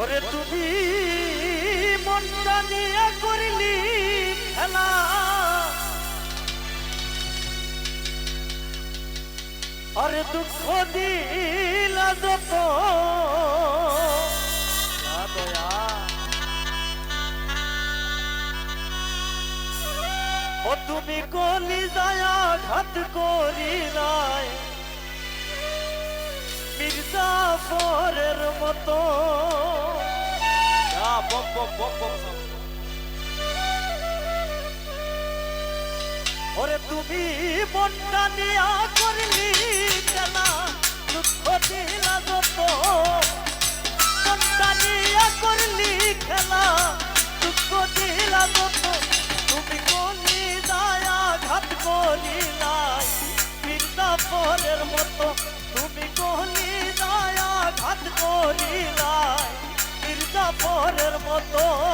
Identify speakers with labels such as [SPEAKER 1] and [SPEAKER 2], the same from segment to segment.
[SPEAKER 1] ওরে তুমি মনটা নিয়ে করলি খেলা। আরে দুঃখ দিলা যত। ও তুমি কলি দয়া ঘাত করি নাই মির্জা ফরের মতো ওরে তুমি মনটা নিয়া করলি খেলা দুঃখ দিলা যত। মনটা মতো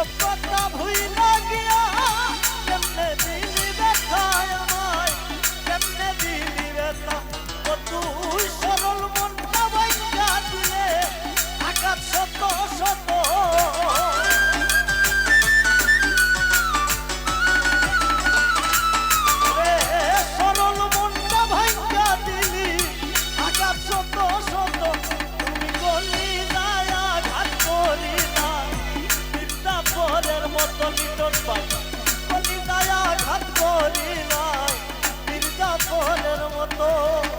[SPEAKER 1] সভ্যতা ভুইল Oh.